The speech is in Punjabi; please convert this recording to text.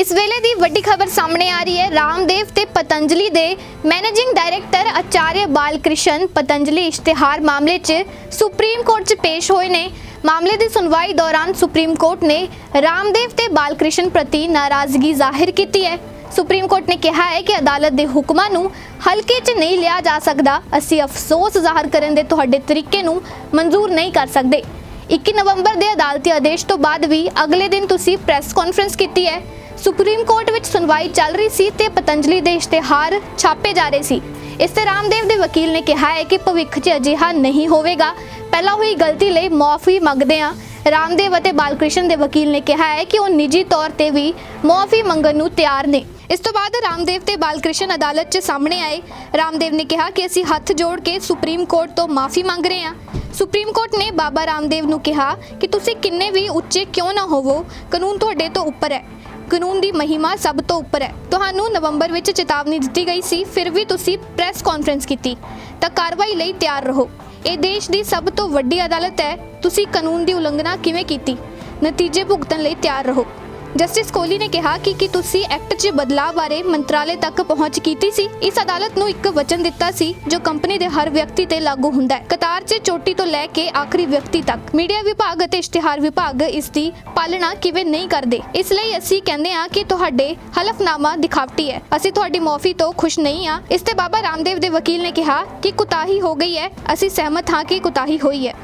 ਇਸ ਵੇਲੇ ਦੀ ਵੱਡੀ ਖਬਰ ਸਾਹਮਣੇ ਆ ਰਹੀ ਹੈ। ਰਾਮਦੇਵ ਤੇ ਪਤੰਜਲੀ ਦੇ ਮੈਨੇਜਿੰਗ ਡਾਇਰੈਕਟਰ ਆਚਾਰਿਆ ਬਾਲਕ੍ਰਿਸ਼ਨ ਪਤੰਜਲੀ ਇਸ਼ਤਿਹਾਰ ਮਾਮਲੇ 'ਚ ਸੁਪਰੀਮ ਕੋਰਟ 'ਚ ਪੇਸ਼ ਹੋਏ ਨੇ। ਮਾਮਲੇ ਦੀ ਸੁਣਵਾਈ ਦੌਰਾਨ ਸੁਪਰੀਮ ਕੋਰਟ ਨੇ ਰਾਮਦੇਵ ਤੇ ਬਾਲਕ੍ਰਿਸ਼ਨ ਪ੍ਰਤੀ ਨਾਰਾਜ਼ਗੀ ਜ਼ਾਹਿਰ ਕੀਤੀ ਹੈ। ਸੁਪਰੀਮ ਕੋਰਟ ਨੇ ਕਿਹਾ ਹੈ ਕਿ ਅਦਾਲਤ ਦੇ ਹੁਕਮਾਂ ਨੂੰ ਹਲਕੇ 'ਚ ਨਹੀਂ ਲਿਆ ਜਾ ਸਕਦਾ। ਅਸੀਂ ਅਫਸੋਸ ਜ਼ਾਹਰ ਕਰਨ ਦੇ ਤੁਹਾਡੇ ਤਰੀਕੇ ਨੂੰ ਮਨਜ਼ੂਰ ਨਹੀਂ ਕਰ ਸਕਦੇ। 21 ਨਵੰਬਰ ਦੇ ਅਦਾਲਤੀ ਆਦੇਸ਼ ਤੋਂ ਬਾਅਦ ਵੀ ਅਗਲੇ ਦਿਨ ਤੁਸੀਂ ਪ੍ਰੈਸ ਕਾਨਫਰੰਸ ਕੀਤੀ ਹੈ। ਸੁਪਰੀਮ ਕੋਰਟ ਵਿੱਚ ਸੁਣਵਾਈ ਚੱਲ ਰਹੀ ਸੀ ਤੇ ਪਤੰਜਲੀ ਦੇ ਇਸ਼ਤਿਹਾਰ ਛਾਪੇ ਜਾ ਰਹੇ ਸੀ। ਇਸ ਤੇ ਰਾਮਦੇਵ ਦੇ ਵਕੀਲ ਨੇ ਕਿਹਾ ਹੈ ਕਿ ਭਵਿੱਖ 'ਚ ਅਜਿਹਾ ਨਹੀਂ ਹੋਵੇਗਾ। ਪਹਿਲਾਂ ਹੋਈ ਗਲਤੀ ਲਈ ਮੁਆਫੀ ਮੰਗਦੇ ਹਾਂ। ਰਾਮਦੇਵ ਅਤੇ ਬਾਲਕ੍ਰਿਸ਼ਨ ਦੇ ਵਕੀਲ ਨੇ ਕਿਹਾ ਹੈ ਕਿ ਉਹ ਨਿੱਜੀ ਤੌਰ ਤੇ ਵੀ ਮੁਆਫੀ ਮੰਗਣ ਨੂੰ ਤਿਆਰ ਨੇ। ਇਸ ਤੋਂ ਬਾਅਦ ਰਾਮਦੇਵ ਤੇ ਬਾਲਕ੍ਰਿਸ਼ਨ ਅਦਾਲਤ 'ਚ ਸਾਹਮਣੇ ਆਏ। ਰਾਮਦੇਵ ਨੇ ਕਿਹਾ ਕਿ ਅਸੀਂ ਹੱਥ ਜੋੜ ਕੇ ਸੁਪਰੀਮ ਕੋਰਟ ਤੋਂ ਮਾਫੀ ਮੰਗ ਰਹੇ ਹਾਂ। ਸੁਪਰੀਮ ਕੋਰਟ ਨੇ ਬਾਬਾ ਰਾਮਦੇਵ ਨੂੰ ਕਿਹਾ ਕਿ ਤੁਸੀਂ ਕਿੰਨੇ ਵੀ ਉੱਚੇ ਕਿਉਂ ਨਾ ਹੋਵੋ, ਕਾਨੂੰਨ ਤੁਹਾਡੇ ਤੋਂ ਉੱਪਰ ਹੈ। ਕਾਨੂੰਨ ਦੀ ਮਹਿਮਾ ਸਭ ਤੋਂ ਉੱਪਰ ਹੈ। ਤੁਹਾਨੂੰ ਨਵੰਬਰ ਵਿੱਚ ਚੇਤਾਵਨੀ ਦਿੱਤੀ ਗਈ ਸੀ, ਫਿਰ ਵੀ ਤੁਸੀਂ ਪ੍ਰੈਸ ਕਾਨਫਰੰਸ ਕੀਤੀ। ਤਾਂ ਕਾਰਵਾਈ ਲਈ ਤਿਆਰ ਰਹੋ। ਇਹ ਦੇਸ਼ ਦੀ ਸਭ ਤੋਂ ਵੱਡੀ ਅਦਾਲਤ ਹੈ। ਤੁਸੀਂ ਕਾਨੂੰਨ ਦੀ ਉਲੰਘਣਾ ਕਿਵੇਂ ਕੀਤੀ? ਨਤੀਜੇ ਭੁਗਤਣ ਲਈ ਤਿਆਰ ਰਹੋ। ਜਸਟਿਸ ਕੋਹਲੀ ਨੇ ਕਿਹਾ ਕਿ ਕੀ ਤੁਸੀਂ ਐਕਟ 'ਚ ਬਦਲਾਅ ਬਾਰੇ ਮੰਤਰਾਲੇ ਤੱਕ ਪਹੁੰਚ ਕੀਤੀ ਸੀ? ਇਸ ਅਦਾਲਤ ਨੂੰ ਇੱਕ ਵਚਨ ਦਿੱਤਾ ਸੀ, ਜੋ ਕੰਪਨੀ ਦੇ ਹਰ ਵਿਅਕਤੀ ਤੇ ਲਾਗੂ ਹੁੰਦਾ ਹੈ। ਕਤਾਰ 'ਚ ਚੋਟੀ ਤੋਂ ਲੈ ਕੇ ਆਖਰੀ ਵਿਅਕਤੀ ਤੱਕ। ਮੀਡੀਆ ਵਿਭਾਗ ਅਤੇ ਇਸ਼ਤਿਹਾਰ ਵਿਭਾਗ ਇਸ ਦੀ ਪਾਲਣਾ ਕਿਵੇਂ ਨਹੀਂ ਕਰਦੇ? ਇਸ ਲਈ ਅਸੀਂ ਕਹਿੰਦੇ ਹਾਂ ਕਿ ਤੁਹਾਡੇ ਹਲਫਨਾਮਾ ਦਿਖਾਵਟੀ ਹੈ। ਅਸੀਂ ਤੁਹਾਡੀ ਮਾਫੀ ਤੋਂ ਖੁਸ਼ ਨਹੀਂ ਆ ਇਸ ਤੇ ਬਾਬਾ ਰਾਮਦੇਵ ਦੇ ਵਕੀਲ ਨੇ ਕਿਹਾ ਕਿ ਕੁਤਾਹੀ ਹੋ ਗਈ ਹੈ। ਅਸੀਂ ਸਹਿਮਤ ਹਾਂ ਕਿ ਕੁਤਾਹੀ ਹੋਈ ਹੈ।